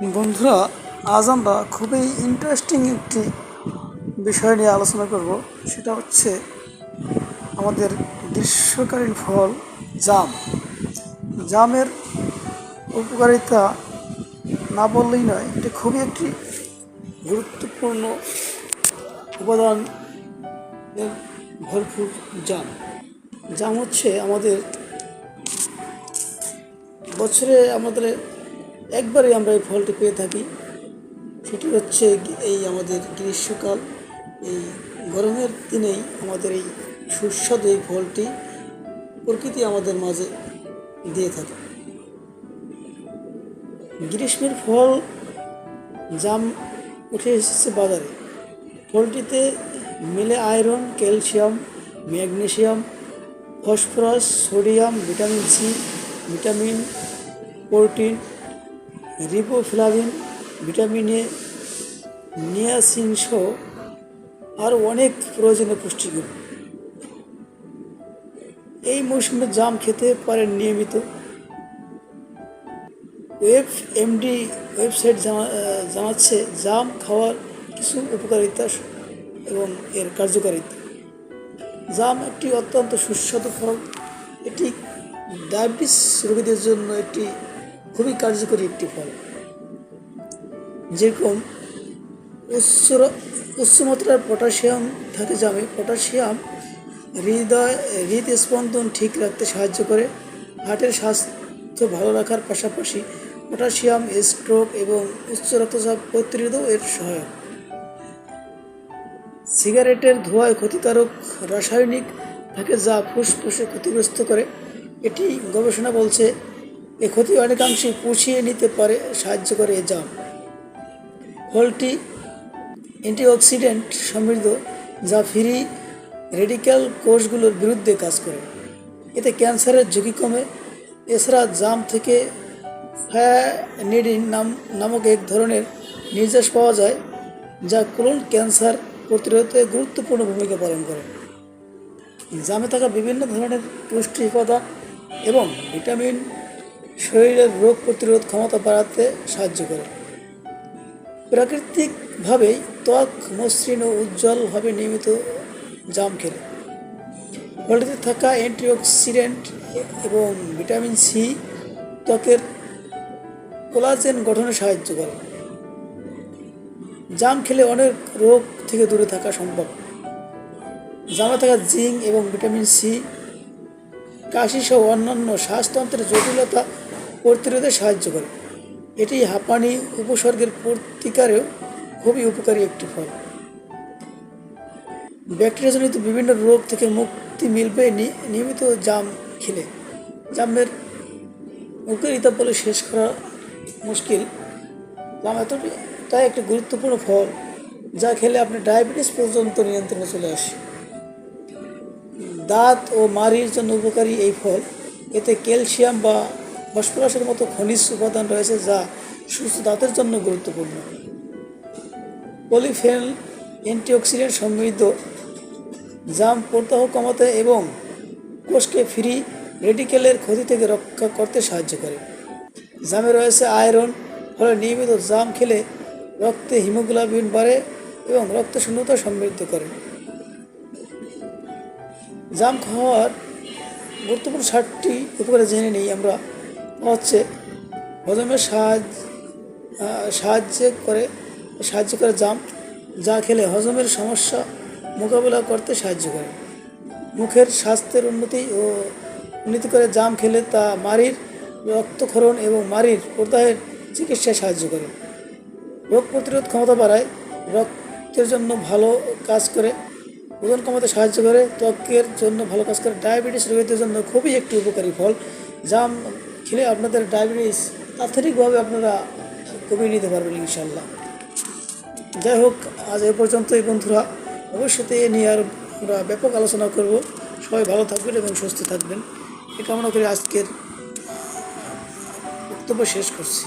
বন্ধুরা, আজ আমরা খুবই ইন্টারেস্টিং একটি বিষয় নিয়ে আলোচনা করব। সেটা হচ্ছে আমাদের গ্রীষ্মকালীন ফল জাম। জামের উপকারিতা না বললেই নয়, এটা খুবই একটি গুরুত্বপূর্ণ উপাদান ভরপুর জাম। জাম হচ্ছে আমাদের বছরে আমাদের একবারই আমরা এই ফলটি পেয়ে থাকি। সেটি হচ্ছে এই আমাদের গ্রীষ্মকাল। এই গরমের দিনেই আমাদের এই সুস্বাদু এই ফলটি প্রকৃতি আমাদের মাঝে দিয়ে থাকে। গ্রীষ্মের ফল জাম উঠে এসেছে বাজারে। ফলটিতে মিলে iron, calcium magnesium phosphorus, sodium, vitamin C, vitamin, protein riboflavin vitamin A niacin সহ আরও অনেক প্রয়োজনীয় পুষ্টিগুণ। এই মৌসুমে জাম খেতে পারেন নিয়মিত। ওয়েব এমডি ওয়েবসাইট জানা, জানাচ্ছে জাম খাওয়ার কিছু উপকারিতা এবং এর কার্যকারিতা। জাম একটি অত্যন্ত সুস্বাদু ফল। এটি ডায়াবেটিস রোগীদের জন্য একটি খুবই কার্যকরী একটি ফল। যেরকম উচ্চ উচ্চমাত্রার পটাশিয়াম থাকে জামে। পটাশিয়াম হৃদয় হৃদস্পন্দন ঠিক রাখতে সাহায্য করে। হার্টের স্বাস্থ্য ভালো রাখার পাশাপাশি পটাশিয়াম, স্ট্রোক এবং উচ্চ রক্তচাপ প্রতিরোধও এর সহায়ক। সিগারেটের ধোঁয়ায় ক্ষতিকারক রাসায়নিক থাকে যা ফুসফুসে ক্ষতিগ্রস্ত করে। এটি গবেষণা বলছে এ ক্ষতি অনেকাংশে পুষিয়ে নিতে পারে, সাহায্য করে এ জাম। ফলটি অ্যান্টিঅক্সিডেন্ট সমৃদ্ধ, যা ফ্রি রেডিক্যাল কোষগুলোর বিরুদ্ধে কাজ করে। এতে ক্যান্সারের ঝুঁকি কমে। এছাড়া জাম থেকে ফ্যানিডিন নাম নামক এক ধরনের নির্যাস পাওয়া যায়, যা কোলন ক্যান্সার প্রতিরোধে গুরুত্বপূর্ণ ভূমিকা পালন করে। জামে থাকা বিভিন্ন ধরনের পুষ্টি উপাদান এবং ভিটামিন শরীরের রোগ প্রতিরোধ ক্ষমতা বাড়াতে সাহায্য করে। প্রাকৃতিকভাবেই ত্বক, মসৃণ ও উজ্জ্বলভাবে নিয়মিত জাম খেলে। ফলটিতে থাকা অ্যান্টিঅক্সিডেন্ট এবং ভিটামিন সি ত্বকের কোলাজেন গঠনে সাহায্য করে। জাম খেলে অনেক রোগ থেকে দূরে থাকা সম্ভব। জামে থাকা জিঙ্ক এবং ভিটামিন সি কাশি সহ অন্যান্য শ্বাসতন্ত্রের জটিলতা প্রতিরোধে সাহায্য করে। এটি হাঁপানি উপসর্গের প্রতিকারেও খুবই উপকারী একটি ফল। ব্যাকটেরিয়াজনিত বিভিন্ন রোগ থেকে মুক্তি মিলবে নিয়মিত জাম খেলে। জামের উপকারিতা বলে শেষ করা মুশকিল। জাম এতটি তাই একটি গুরুত্বপূর্ণ ফল যা খেলে আপনি ডায়াবেটিস পর্যন্ত নিয়ন্ত্রণে চলে আসে। দাঁত ও মাড়ির জন্য উপকারী এই ফল। এতে ক্যালসিয়াম বা ফসফরাসের মতো খনিজ উপাদান রয়েছে যা সুস্থ দাঁতের জন্য গুরুত্বপূর্ণ। পলিফেন অ্যান্টিঅক্সিডেন্ট সমৃদ্ধ। জাম প্রদাহ কমাতে এবং কোষকে ফ্রি রেডিকেলের ক্ষতি থেকে রক্ষা করতে সাহায্য করে। জামে রয়েছে আয়রন, ফলে নিয়মিত জাম খেলে রক্তে হিমোগ্লোবিন বাড়ে এবং রক্ত শূন্যতা সমৃদ্ধ করে। জাম খাওয়ার গুরুত্বপূর্ণ ষাটটি উপকারে জেনে নিই আমরা। হচ্ছে হজমের সাহায্য সাহায্য করে সাহায্য করে জাম, যা খেলে হজমের সমস্যা মোকাবেলা করতে সাহায্য করে। মুখের স্বাস্থ্যের উন্নতি ও উন্নতি করে জাম খেলে তা মারির রক্তক্ষরণ এবং মারির প্রদাহের চিকিৎসায় সাহায্য করে। রোগ প্রতিরোধ ক্ষমতা বাড়ায়, রক্তের জন্য ভালো কাজ করে ওজন কমাতে সাহায্য করে, ত্বকের জন্য ভালো কাজ করে। ডায়াবেটিস রোগীদের জন্য খুবই একটি উপকারী ফল জাম খেলে আপনাদের ডায়াবেটিস তাৎক্ষণিকভাবে আপনারা কমিয়ে নিতে পারবেন ইনশাল্লাহ যাই হোক, আজ এ পর্যন্তই বন্ধুরা। ভবিষ্যতে এ নিয়ে আর আমরা ব্যাপক আলোচনা করব। সবাই ভালো থাকবেন এবং সুস্থ থাকবেন। এ কামনা করে আজকের বক্তব্য শেষ করছি।